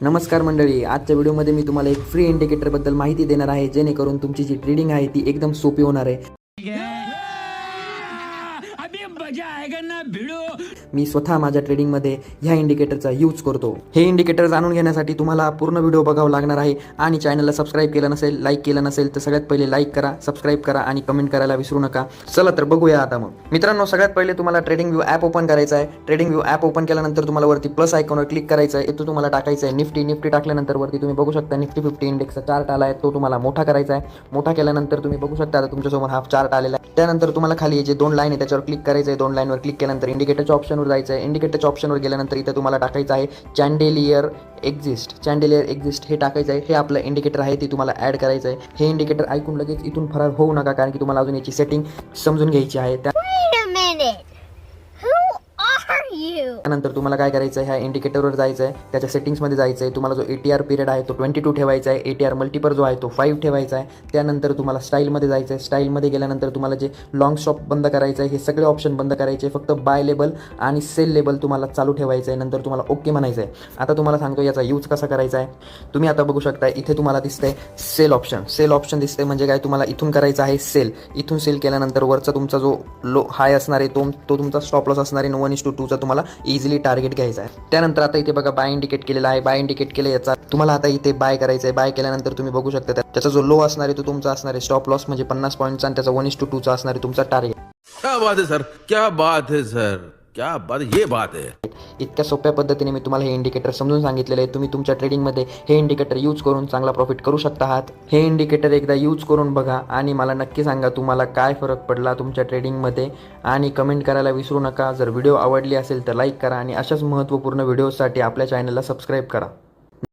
नमस्कार मंडळी आजच्या व्हिडिओमध्ये मी तुम्हाला एक फ्री इंडिकेटरबद्दल माहिती देणार आहे जेणेकरून तुमची जी ट्रेडिंग आहे ती एकदम सोपी होणार आहे. मी स्वतः माझ्या ट्रेडिंगमध्ये ह्या इंडिकेटरचा यूज करतो. हे इंडिकेटर जाणून घेण्यासाठी तुम्हाला पूर्ण व्हिडिओ बघावं लागणार आहे. आणि चॅनलला सबस्क्राईब केलं नसेल लाईक केलं नसेल तर सगळ्यात पहिले लाईक करा सबस्क्राईब करा आणि कमेंट करायला विसरू नका. चला तर बघूया आता मग. मित्रांनो सगळ्यात पहिले तुम्हाला ट्रेडिंग व्ह्यू ॲप ओपन करायचं आहे. ट्रेडिंग व्यू ॲप ओपन केल्यानंतर तुम्हाला वरती प्लस आयकॉनवर क्लिक करायचं आहे. इथं तुम्हाला टाकायचं आहे निफ्टी निफ्टी टाकल्यानंतर वरती तुम्ही बघू शकता निफ्टी फिफ्टी इंडेक्सचा चार्ट आला आहे. तो तुम्हाला मोठा करायचा आहे. मोठा केल्यानंतर तुम्ही बघू शकता आता तुमच्यासमोर हा चार्ट आलेला आहे. त्यानंतर तुम्हाला खाली जे दोन लाईन आहे त्याच्यावर क्लिक करायचं आहे दोन लाईनवर क्लिक केल्यानंतर इंडिकेटरच्या ऑप्शनवर जायचं आहे इंडिकेटरच्या ऑप्शनवर गेल्यानंतर इथं तुम्हाला टाकायचं आहे चॅन्डेलियर एक्झिस्ट चॅन्डेलियर एक्झिस्ट हे टाकायचं आहे. हे आपलं इंडिकेटर आहे ते तुम्हाला ॲड करायचं आहे हे इंडिकेटर ऐकून लगेच इथून फरार होऊ नका कारण की तुम्हाला अजून याची सेटिंग समजून घ्यायची आहे. त्या त्यानंतर तुम्हाला काय करायचं आहे ह्या इंडिकेटरवर जायचं आहे त्याच्या सेटिंग्समध्ये जायचं आहे तुम्हाला जो ए टी आर पिरियड आहे तो ट्वेंटी टू ठेवायचा आहे. ए टी आर मल्टिपर जो आहे तो फाईव्ह ठेवायचा आहे. त्यानंतर तुम्हाला स्टाईलमध्ये जायचं आहे स्टाईलमध्ये गेल्यानंतर तुम्हाला जे लॉंग स्टॉप बंद करायचं आहे हे सगळे ऑप्शन बंद करायचे. फक्त बाय लेबल आणि सेल लेबल तुम्हाला चालू ठेवायचं आहे नंतर तुम्हाला ओके म्हणायचं आहे आता तुम्हाला सांगतो याचा यूज कसा करायचा आहे. तुम्ही आता बघू शकता इथे तुम्हाला दिसतंय सेल ऑप्शन सेल ऑप्शन दिसतंय म्हणजे काय? तुम्हाला इथून करायचं आहे सेल इथून सेल केल्यानंतर वरचा तुमचा जो लो हाय असणार आहे तो तो तुमचा स्टॉप लॉस असणार आहे. वन इस टू टूचा तुम्हाला इझिली टार्गेट घ्यायचा आहे. त्यानंतर आता इथे बघा बाय इंडिकेट केलेला आहे. बाय इंडिकेट केलं याचा तुम्हाला आता इथे बाय करायचं आहे बाय केल्यानंतर तुम्ही बघू शकता त्याचा जो लो असणार आहे तो तुमचा असणार आहे. स्टॉप लॉस म्हणजे पन्नास पॉईंटचा आणि त्याचा वन इस टू टूचा असणार आहे तुमचा टार्गेट क्या बात है सर क्या बात है सर क्या बात ये बात है. इतक्या सोप्या पद्धतीने मी तुम्हाला हे इंडिकेटर समजून सांगितलेलं आहे. तुम्ही तुमच्या ट्रेडिंगमध्ये हे इंडिकेटर यूज करून चांगला प्रॉफिट करू शकता आहात हे इंडिकेटर एकदा यूज करून बघा आणि मला नक्की सांगा तुम्हाला काय फरक पडला तुमच्या ट्रेडिंगमध्ये आणि कमेंट करायला विसरू नका. जर व्हिडिओ आवडली असेल तर लाईक करा आणि अशाच महत्त्वपूर्ण व्हिडिओसाठी आपल्या चॅनलला सबस्क्राईब करा.